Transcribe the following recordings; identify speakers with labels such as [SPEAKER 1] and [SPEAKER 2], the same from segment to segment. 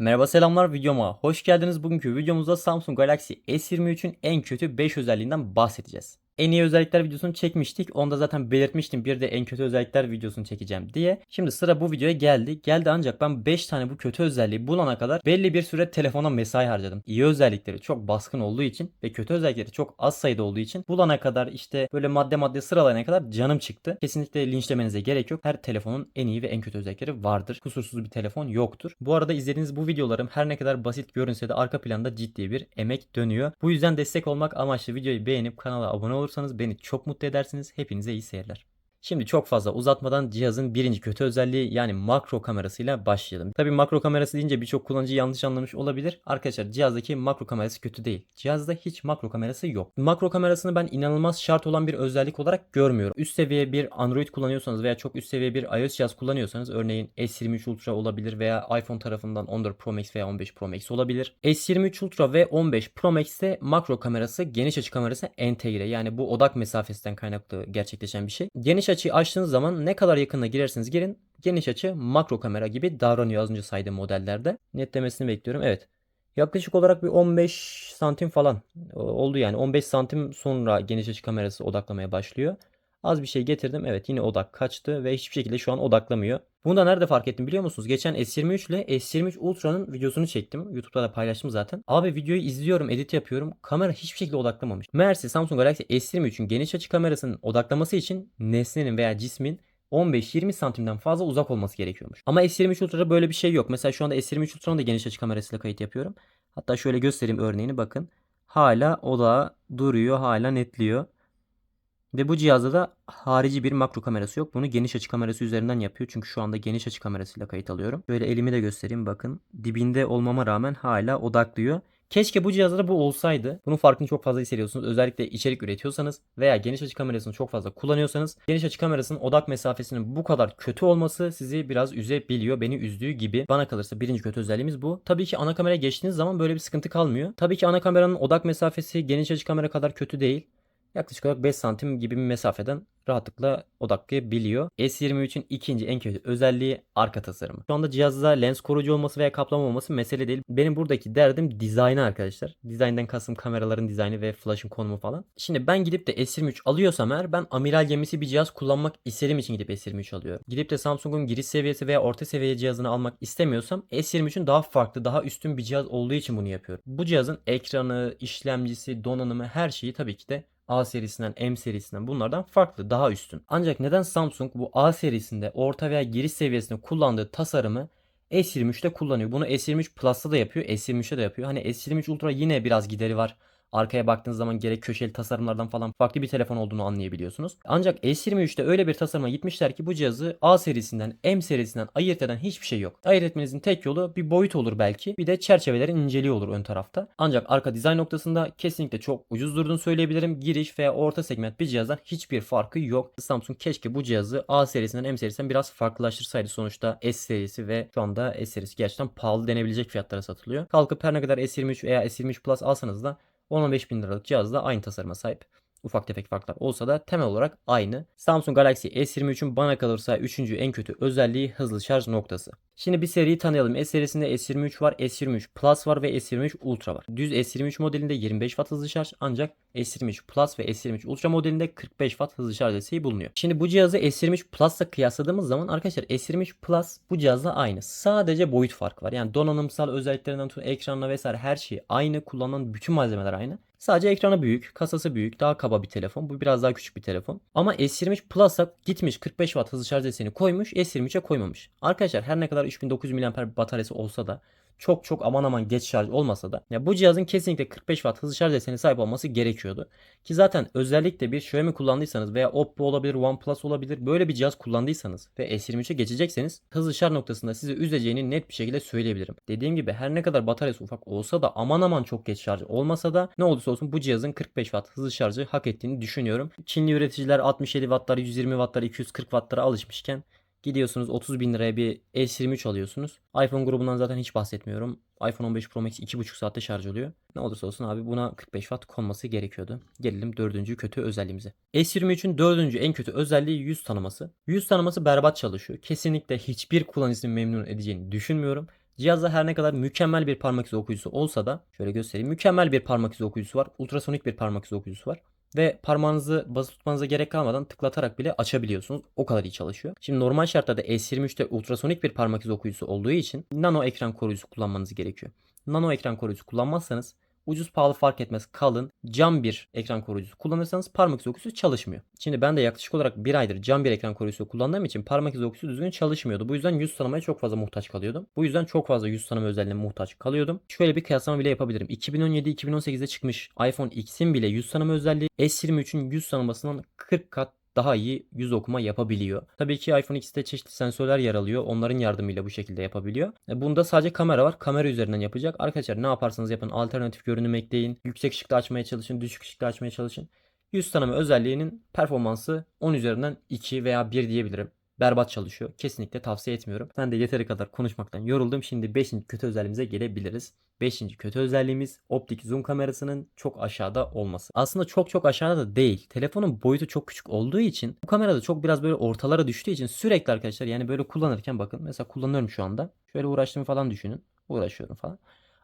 [SPEAKER 1] Merhaba selamlar videoma hoş geldiniz. Bugünkü videomuzda Samsung Galaxy S23'ün en kötü 5 özelliğinden bahsedeceğiz. En iyi özellikler videosunu çekmiştik. Onda zaten belirtmiştim bir de en kötü özellikler videosunu çekeceğim diye. Şimdi sıra bu videoya geldi. Geldi ancak ben 5 tane bu kötü özelliği bulana kadar belli bir süre telefona mesai harcadım. İyi özellikleri çok baskın olduğu için ve kötü özellikleri çok az sayıda olduğu için bulana kadar işte böyle madde madde sıralayana kadar canım çıktı. Kesinlikle linçlemenize gerek yok. Her telefonun en iyi ve en kötü özellikleri vardır. Kusursuz bir telefon yoktur. Bu arada izlediğiniz bu videolarım her ne kadar basit görünse de arka planda ciddi bir emek dönüyor. Bu yüzden destek olmak amaçlı videoyu beğenip kanala abone olursanız beni çok mutlu edersiniz. Hepinize iyi seyirler. Şimdi çok fazla uzatmadan cihazın birinci kötü özelliği yani makro kamerasıyla başlayalım. Tabi makro kamerası deyince birçok kullanıcı yanlış anlamış olabilir. Arkadaşlar cihazdaki makro kamerası kötü değil. Cihazda hiç makro kamerası yok. Makro kamerasını ben inanılmaz şart olan bir özellik olarak görmüyorum. Üst seviye bir Android kullanıyorsanız veya çok üst seviye bir iOS cihaz kullanıyorsanız örneğin S23 Ultra olabilir veya iPhone tarafından 14 Pro Max veya 15 Pro Max olabilir. S23 Ultra ve 15 Pro Max'te makro kamerası geniş açı kamerası entegre. Yani bu odak mesafesinden kaynaklı gerçekleşen bir şey. Geniş açıyı açtığınız zaman ne kadar yakına girerseniz girin geniş açı makro kamera gibi davranıyor az önce saydığım modellerde. Netlemesini bekliyorum. Evet. Yaklaşık olarak bir 15 santim falan oldu yani. 15 santim sonra geniş açı kamerası odaklamaya başlıyor. Az bir şey getirdim. Evet yine odak kaçtı ve hiçbir şekilde şu an odaklamıyor. Bunu da nerede fark ettim biliyor musunuz? Geçen S23 ile S23 Ultra'nın videosunu çektim. YouTube'da da paylaştım zaten. Abi videoyu izliyorum, edit yapıyorum. Kamera hiçbir şekilde odaklamamış. Meğerse Samsung Galaxy S23'ün geniş açı kamerasının odaklaması için nesnenin veya cismin 15-20 santimden fazla uzak olması gerekiyormuş. Ama S23 Ultra'da böyle bir şey yok. Mesela şu anda S23 Ultra'nın da geniş açı kamerasıyla kayıt yapıyorum. Hatta şöyle göstereyim örneğini bakın. Hala odağı duruyor, hala netliyor. Ve bu cihazda da harici bir makro kamerası yok. Bunu geniş açı kamerası üzerinden yapıyor. Çünkü şu anda geniş açı kamerasıyla kayıt alıyorum. Böyle elimi de göstereyim bakın. Dibinde olmama rağmen hala odaklıyor. Keşke bu cihazda da bu olsaydı. Bunun farkını çok fazla hissediyorsunuz. Özellikle içerik üretiyorsanız veya geniş açı kamerasını çok fazla kullanıyorsanız geniş açı kamerasının odak mesafesinin bu kadar kötü olması sizi biraz üzebiliyor. Beni üzdüğü gibi. Bana kalırsa birinci kötü özelliğimiz bu. Tabii ki ana kameraya geçtiğiniz zaman böyle bir sıkıntı kalmıyor. Tabii ki ana kameranın odak mesafesi geniş açı kamera kadar kötü değil. Yaklaşık olarak 5 santim gibi bir mesafeden rahatlıkla odaklayabiliyor. S23'ün ikinci en kötü özelliği arka tasarımı. Şu anda cihazda lens koruyucu olması veya kaplama olması mesele değil. Benim buradaki derdim dizaynı arkadaşlar. Dizayndan kastım kameraların dizaynı ve flash'ın konumu falan. Şimdi ben gidip de S23 alıyorsam eğer ben amiral gemisi bir cihaz kullanmak istediğim için gidip S23 alıyorum. Gidip de Samsung'un giriş seviyesi veya orta seviye cihazını almak istemiyorsam S23'ün daha farklı, daha üstün bir cihaz olduğu için bunu yapıyorum. Bu cihazın ekranı, işlemcisi, donanımı her şeyi tabii ki de A serisinden, M serisinden bunlardan farklı, daha üstün. Ancak neden Samsung bu A serisinde orta veya giriş seviyesinde kullandığı tasarımı S23'te kullanıyor? Bunu S23 Plus'ta da yapıyor, S23'te de yapıyor. Hani S23 Ultra yine biraz gideri var. Arkaya baktığınız zaman gerek köşeli tasarımlardan falan farklı bir telefon olduğunu anlayabiliyorsunuz. Ancak S23'te öyle bir tasarıma gitmişler ki bu cihazı A serisinden M serisinden ayırt eden hiçbir şey yok. Ayırt etmenizin tek yolu bir boyut olur belki. Bir de çerçevelerin inceliği olur ön tarafta. Ancak arka dizayn noktasında kesinlikle çok ucuz durduğunu söyleyebilirim. Giriş veya orta segment bir cihazdan hiçbir farkı yok. Samsung keşke bu cihazı A serisinden M serisinden biraz farklılaştırsaydı. Sonuçta S serisi ve şu anda S serisi gerçekten pahalı denebilecek fiyatlara satılıyor. Kalkıp her ne kadar S23 veya S23 Plus alsanız da 10-15 bin liralık cihazla aynı tasarıma sahip. Ufak tefek farklar olsa da temel olarak aynı. Samsung Galaxy S23'ün bana kalırsa 3. en kötü özelliği hızlı şarj noktası. Şimdi bir seriyi tanıyalım. S serisinde S23 var, S23 Plus var ve S23 Ultra var. Düz S23 modelinde 25 Watt hızlı şarj ancak S23 Plus ve S23 Ultra modelinde 45 Watt hızlı şarj desteği bulunuyor. Şimdi bu cihazı S23 Plus'la kıyasladığımız zaman arkadaşlar S23 Plus bu cihazla aynı. Sadece boyut farkı var. Yani donanımsal özelliklerinden tutun ekranla vesaire her şey aynı. Kullanılan bütün malzemeler aynı. Sadece ekranı büyük, kasası büyük, daha kaba bir telefon. Bu biraz daha küçük bir telefon. Ama S23 Plus'a gitmiş 45 Watt hızlı şarj desteğini koymuş, S23'e koymamış. Arkadaşlar her ne kadar 3900 mAh bataryası olsa da çok çok aman aman geç şarj olmasa da ya bu cihazın kesinlikle 45 Watt hızlı şarj desteğine sahip olması gerekiyordu. Ki zaten özellikle bir Xiaomi kullandıysanız veya Oppo olabilir, OnePlus olabilir böyle bir cihaz kullandıysanız ve S23'e geçecekseniz hızlı şarj noktasında sizi üzeceğini net bir şekilde söyleyebilirim. Dediğim gibi her ne kadar bataryası ufak olsa da aman aman çok geç şarj olmasa da ne olursa olsun bu cihazın 45 Watt hızlı şarjı hak ettiğini düşünüyorum. Çinli üreticiler 67 Watt'lar, 120 Watt'lar, 240 Watt'lara alışmışken Gidiyorsunuz 30 bin liraya bir S23 alıyorsunuz. iPhone grubundan zaten hiç bahsetmiyorum. iPhone 15 Pro Max 2,5 saatte şarj oluyor. Ne olursa olsun abi buna 45 watt konması gerekiyordu. Gelelim dördüncü kötü özelliğimize. S23'ün dördüncü en kötü özelliği yüz tanıması. Yüz tanıması berbat çalışıyor. Kesinlikle hiçbir kullanıcısını memnun edeceğini düşünmüyorum. Cihazda her ne kadar mükemmel bir parmak izi okuyucusu olsa da şöyle göstereyim. Mükemmel bir parmak izi okuyucusu var. Ultrasonik bir parmak izi okuyucusu var. Ve parmağınızı basıp tutmanıza gerek kalmadan tıklatarak bile açabiliyorsunuz. O kadar iyi çalışıyor. Şimdi normal şartlarda S23'te ultrasonik bir parmak izi okuyucusu olduğu için nano ekran koruyucusu kullanmanız gerekiyor. Nano ekran koruyucusu kullanmazsanız ucuz pahalı fark etmez kalın cam bir ekran koruyucusu kullanırsanız parmak izi okuyucusu çalışmıyor. Şimdi ben de yaklaşık olarak bir aydır cam bir ekran koruyucusu kullandığım için parmak izi okuyucusu düzgün çalışmıyordu. Bu yüzden yüz tanımaya çok fazla muhtaç kalıyordum. Bu yüzden çok fazla yüz tanıma özelliğine muhtaç kalıyordum. Şöyle bir kıyaslama bile yapabilirim. 2017-2018'de çıkmış iPhone X'in bile yüz tanıma özelliği S23'ün yüz tanımasından 40 kat daha iyi yüz okuma yapabiliyor. Tabii ki iPhone X'te çeşitli sensörler yer alıyor. Onların yardımıyla bu şekilde yapabiliyor. E, Bunda sadece kamera var. Kamera üzerinden yapacak. Arkadaşlar ne yaparsanız yapın alternatif görünüm ekleyin. Yüksek ışıkta açmaya çalışın. Düşük ışıkta açmaya çalışın. Yüz tanıma özelliğinin performansı 10 üzerinden 2 veya 1 diyebilirim. Berbat çalışıyor. Kesinlikle tavsiye etmiyorum. Ben de yeteri kadar konuşmaktan yoruldum. Şimdi 5. kötü özelliğimize gelebiliriz. 5. kötü özelliğimiz optik zoom kamerasının çok aşağıda olması. Aslında çok çok aşağıda da değil. Telefonun boyutu çok küçük olduğu için bu kamerada çok biraz böyle ortalara düştüğü için sürekli arkadaşlar yani böyle kullanırken bakın mesela kullanıyorum şu anda. Şöyle uğraştığımı falan düşünün. Uğraşıyorum falan.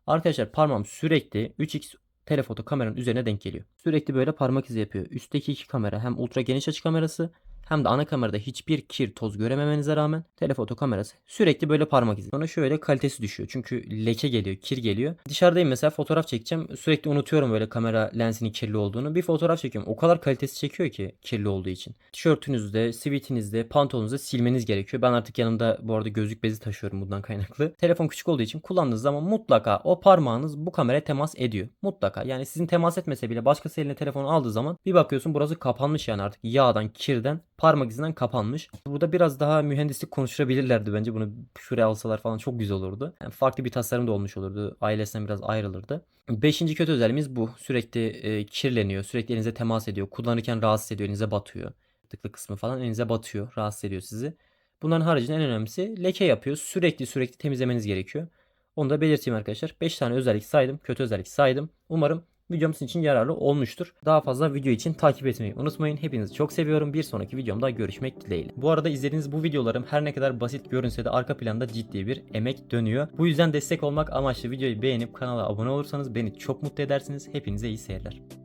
[SPEAKER 1] Arkadaşlar parmağım sürekli 3x telefoto kameranın üzerine denk geliyor. Sürekli böyle parmak izi yapıyor. Üstteki iki kamera hem ultra geniş açı kamerası hem de ana kamerada hiçbir kir toz görememenize rağmen telefoto kamerası sürekli böyle parmak izi. Sonra şöyle kalitesi düşüyor. Çünkü leke geliyor, kir geliyor. Dışarıdayım mesela fotoğraf çekeceğim. Sürekli unutuyorum böyle kamera lensinin kirli olduğunu. Bir fotoğraf çekiyorum. O kadar kalitesi çekiyor ki kirli olduğu için. Tişörtünüzde, sivitinizde, pantolonunuzda silmeniz gerekiyor. Ben artık yanımda bu arada gözlük bezi taşıyorum bundan kaynaklı. Telefon küçük olduğu için kullandığınız zaman mutlaka o parmağınız bu kameraya temas ediyor. Mutlaka. Yani sizin temas etmese bile başkası eline telefonu aldığı zaman bir bakıyorsun burası kapanmış yani artık yağdan, kirden parmak izinden kapanmış. Burada biraz daha mühendislik konuşturabilirlerdi bence. Bunu şuraya alsalar falan çok güzel olurdu. Yani farklı bir tasarım da olmuş olurdu. Ailesinden biraz ayrılırdı. Beşinci kötü özelliğimiz bu. Sürekli e, kirleniyor. Sürekli elinize temas ediyor. Kullanırken rahatsız ediyor. Elinize batıyor. Tıklı kısmı falan elinize batıyor. Rahatsız ediyor sizi. Bunların haricinde en önemlisi leke yapıyor. Sürekli sürekli temizlemeniz gerekiyor. Onu da belirteyim arkadaşlar. 5 tane özellik saydım. Kötü özellik saydım. Umarım videom sizin için yararlı olmuştur. Daha fazla video için takip etmeyi unutmayın. Hepinizi çok seviyorum. Bir sonraki videomda görüşmek dileğiyle. Bu arada izlediğiniz bu videolarım her ne kadar basit görünse de arka planda ciddi bir emek dönüyor. Bu yüzden destek olmak amaçlı videoyu beğenip kanala abone olursanız beni çok mutlu edersiniz. Hepinize iyi seyirler.